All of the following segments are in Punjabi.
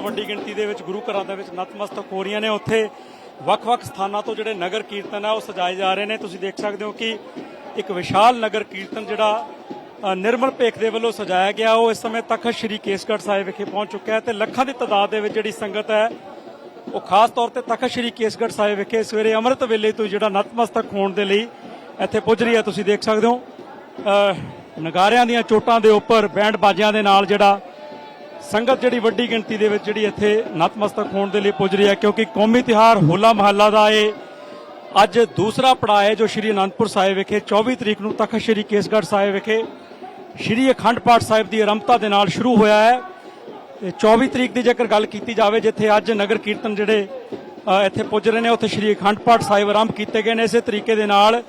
ਵੱਡੀ ਗਿਣਤੀ ਦੇ ਵਿੱਚ ਗੁਰੂ ਘਰਾਂ ਦੇ ਵਿੱਚ ਨਤਮਸਤਕ ਹੋ ਰਹੀਆਂ ਨੇ। ਉੱਥੇ ਵੱਖ-ਵੱਖ ਸਥਾਨਾਂ ਤੋਂ ਜਿਹੜੇ ਨਗਰ ਕੀਰਤਨ ਆ ਉਹ ਸਜਾਏ ਜਾ ਰਹੇ ਨੇ। ਤੁਸੀਂ ਦੇਖ ਸਕਦੇ ਹੋ ਕਿ ਇੱਕ ਵਿਸ਼ਾਲ ਨਗਰ ਕੀਰਤਨ ਜਿਹੜਾ ਨਿਰਮਲ ਭੇਖ ਦੇ ਵੱਲੋਂ ਸਜਾਇਆ ਗਿਆ। ਉਹ ਇਸ ਸਮੇਂ ਤੱਕ ਸ਼੍ਰੀ ਕੇਸਗੜ੍ਹ ਸਾਹਿਬ ਵਿਖੇ ਪਹੁੰਚ ਚੁੱਕਿਆ ਹੈ ਤੇ ਲੱਖਾਂ ਦੀ ਤਾਦਾਦ ਦੇ ਵਿੱਚ ਜਿਹੜੀ ਸੰਗਤ ਹੈ ਉਹ ਖਾਸ ਤੌਰ ਤੇ ਤਖਤ ਸ਼੍ਰੀ ਕੇਸਗੜ੍ਹ ਸਾਹਿਬ ਵਿਖੇ ਸਵੇਰੇ ਅੰਮ੍ਰਿਤ ਵੇਲੇ ਤੋਂ ਜਿਹੜਾ ਨਤਮਸਤਕ ਹੋਣ ਦੇ ਲਈ ਇੱਥੇ ਪੁੱਜ ਰਹੀ ਹੈ। ਤੁਸੀਂ ਦੇਖ ਸਕਦੇ ਹੋ ਅ, ਨਗਾਰਿਆਂ ਦੀਆਂ ਚੋਟਾਂ ਦੇ ਉੱਪਰ ਬੈਂਡ ਬਾਜਿਆਂ ਦੇ ਨਾਲ ਜਿਹੜਾ ਸੰਗਤ ਜਿਹੜੀ ਵੱਡੀ ਗਿਣਤੀ ਦੇ ਵਿੱਚ ਜਿਹੜੀ ਇੱਥੇ ਨਤਮਸਤਕ ਹੋਣ ਦੇ ਲਈ ਪੁੱਜ ਰਹੀ ਹੈ, ਕਿਉਂਕਿ ਕੌਮੀ ਤਿਹਾਰ ਹੋਲਾ ਮਹੱਲਾ ਦਾ ਇਹ ਅੱਜ ਦੂਸਰਾ ਪੜਾਅ ਹੈ ਜੋ ਸ਼੍ਰੀ ਅਨੰਦਪੁਰ ਸਾਹਿਬ ਵਿਖੇ 24 ਤਰੀਕ ਨੂੰ ਤਖਤ ਸ਼੍ਰੀ ਕੇਸਗੜ੍ਹ ਸਾਹਿਬ ਵਿਖੇ, ਸ਼੍ਰੀ ਅਖੰਡ ਪਾਠ ਸਾਹਿਬ ਦੀ ਆਰੰਭਤਾ ਦੇ ਨਾਲ ਸ਼ੁਰੂ ਹੋਇਆ ਹੈ। ਤੇ 24 ਤਰੀਕ ਦੀ ਜੇਕਰ ਗੱਲ ਕੀਤੀ ਜਾਵੇ, ਜਿੱਥੇ ਅੱਜ ਨਗਰ ਕੀਰਤਨ ਜਿਹੜੇ ਇੱਥੇ ਪੁੱਜ ਰਹੇ ਨੇ, ਉੱਥੇ ਸ਼੍ਰੀ ਅਖੰਡ ਪਾਠ ਸਾਹਿਬ ਆਰੰਭ ਕੀਤੇ ਗਏ ਨੇ। ਇਸੇ ਤਰੀਕੇ ਦੇ ਨਾਲ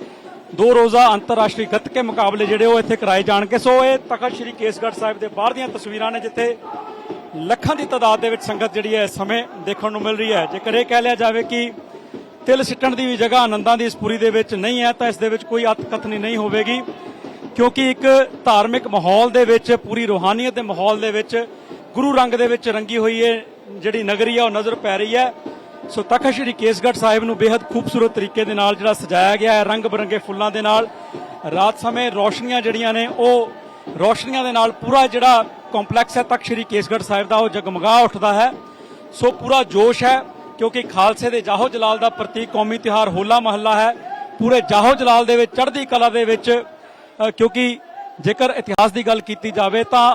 ਦੋ ਰੋਜ਼ਾ ਅੰਤਰਰਾਸ਼ਟਰੀ ਗੱਤਕੇ ਮੁਕਾਬਲੇ ਜਿਹੜੇ ਉਹ ਇੱਥੇ ਕਰਾਏ ਜਾਣਗੇ। ਸੋ ਇਹ ਤਖਤ ਸ਼੍ਰੀ ਕੇਸਗੜ੍ਹ ਸਾਹਿਬ ਦੇ ਬਾਹਰ ਦੀਆਂ ਤਸਵੀਰਾਂ ਨੇ, ਜਿੱਥੇ ਲੱਖਾਂ ਦੀ ਤਾਦਾਦ ਦੇ ਵਿੱਚ ਸੰਗਤ ਜਿਹੜੀ ਹੈ ਇਸ ਸਮੇਂ ਦੇਖਣ ਨੂੰ ਮਿਲ ਰਹੀ ਹੈ। ਜੇਕਰ ਇਹ ਕਹਿ ਲਿਆ ਜਾਵੇ ਕਿ ਤਿਲ ਸਿੱਟਣ ਦੀ ਵੀ ਜਗ੍ਹਾ ਆਨੰਦਾਂ ਦੀ ਇਸ ਪੁਰੀ ਦੇ ਵਿੱਚ ਨਹੀਂ ਹੈ, ਤਾਂ ਇਸ ਦੇ ਵਿੱਚ ਕੋਈ ਅਤਕਥਨੀ ਨਹੀਂ ਹੋਵੇਗੀ, ਕਿਉਂਕਿ ਇੱਕ ਧਾਰਮਿਕ ਮਾਹੌਲ ਦੇ ਵਿੱਚ, ਪੂਰੀ ਰੂਹਾਨੀਅਤ ਦੇ ਮਾਹੌਲ ਦੇ ਵਿੱਚ ਗੁਰੂ ਰੰਗ ਦੇ ਵਿੱਚ ਰੰਗੀ ਹੋਈ ਹੈ ਜਿਹੜੀ ਨਗਰੀ ਹੈ ਉਹ ਨਜ਼ਰ ਪੈ ਰਹੀ ਹੈ। ਸੋ ਤਖਤ ਸ਼੍ਰੀ ਕੇਸਗੜ੍ਹ ਸਾਹਿਬ ਨੂੰ ਬੇहद ਖੂਬਸੂਰਤ ਤਰੀਕੇ ਦੇ ਨਾਲ ਜਿਹੜਾ ਸਜਾਇਆ ਗਿਆ ਹੈ, ਰੰਗ ਬਰੰਗੇ ਫੁੱਲਾਂ ਦੇ ਨਾਲ। ਰਾਤ ਸਮੇਂ ਰੌਸ਼ਨੀਆਂ ਜਿਹੜੀਆਂ ਨੇ, ਉਹ ਰੌਸ਼ਨੀਆਂ ਦੇ ਨਾਲ ਪੂਰਾ ਜਿਹੜਾ ਕੰਪਲੈਕਸ ਹੈ ਤਖਤ ਸ਼੍ਰੀ ਕੇਸਗੜ੍ਹ ਸਾਹਿਬ ਦਾ, ਉਹ ਜਗਮਗਾ ਉੱਠਦਾ ਹੈ। ਸੋ ਪੂਰਾ ਜੋਸ਼ ਹੈ, ਕਿਉਂਕਿ ਖਾਲਸੇ ਦੇ ਜਾਹੋ ਜਲਾਲ ਦਾ ਪ੍ਰਤੀਕ ਕੌਮੀ ਤਿਹਾਰ ਹੋਲਾ ਮਹੱਲਾ ਹੈ। ਪੂਰੇ ਜਾਹੋ ਜਲਾਲ ਦੇ ਵਿੱਚ, ਚੜ੍ਹਦੀ ਕਲਾ ਦੇ ਵਿੱਚ ਕਿਉਂਕਿ ਜੇਕਰ ਇਤਿਹਾਸ ਦੀ ਗੱਲ ਕੀਤੀ ਜਾਵੇ ਤਾਂ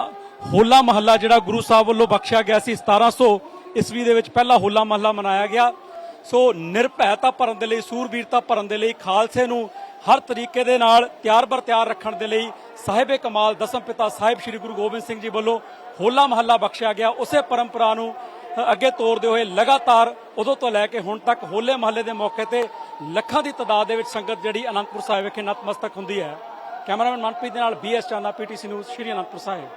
ਹੋਲਾ ਮਹੱਲਾ ਜਿਹੜਾ ਗੁਰੂ ਸਾਹਿਬ ਵੱਲੋਂ ਬਖਸ਼ਿਆ ਗਿਆ ਸੀ 1700 ਈਸਵੀ ਦੇ ਵਿੱਚ ਪਹਿਲਾ ਹੋਲਾ ਮਹੱਲਾ ਮਨਾਇਆ ਗਿਆ। ਸੋ ਨਿਰਭੈਤਾ ਭਰਨ ਦੇ ਲਈ, ਸੂਰਬੀਰਤਾ ਭਰਨ ਦੇ ਲਈ, ਖਾਲਸੇ ਨੂੰ ਹਰ ਤਰੀਕੇ ਦੇ ਨਾਲ ਤਿਆਰ ਬਰ ਤਿਆਰ ਰੱਖਣ ਦੇ ਲਈ ਸਾਹਿਬੇ ਕਮਾਲ, ਦਸਮ ਪਿਤਾ ਸਾਹਿਬ ਸ੍ਰੀ ਗੁਰੂ ਗੋਬਿੰਦ ਸਿੰਘ ਜੀ ਵੱਲੋਂ ਹੋਲਾ ਮਹੱਲਾ ਬਖਸ਼ਿਆ ਗਿਆ। ਉਸੇ ਪਰੰਪਰਾ ਨੂੰ ਅੱਗੇ ਤੋਰਦੇ ਹੋਏ ਲਗਾਤਾਰ ਉਦੋਂ ਤੋਂ ਲੈ ਕੇ ਹੁਣ ਤੱਕ ਹੋਲੇ ਮਹੱਲੇ ਦੇ ਮੌਕੇ ਤੇ ਲੱਖਾਂ ਦੀ ਤਾਦਾਦ ਦੇ ਵਿੱਚ ਸੰਗਤ ਜਿਹੜੀ ਅਨੰਦਪੁਰ ਸਾਹਿਬ ਵਿਖੇ ਨਤਮਸਤਕ ਹੁੰਦੀ ਹੈ। ਕੈਮਰਾਮੈਨ ਮਨਪ੍ਰੀਤ ਦੇ ਨਾਲ BS Chana PTC news, Shri Anandpur Sahib.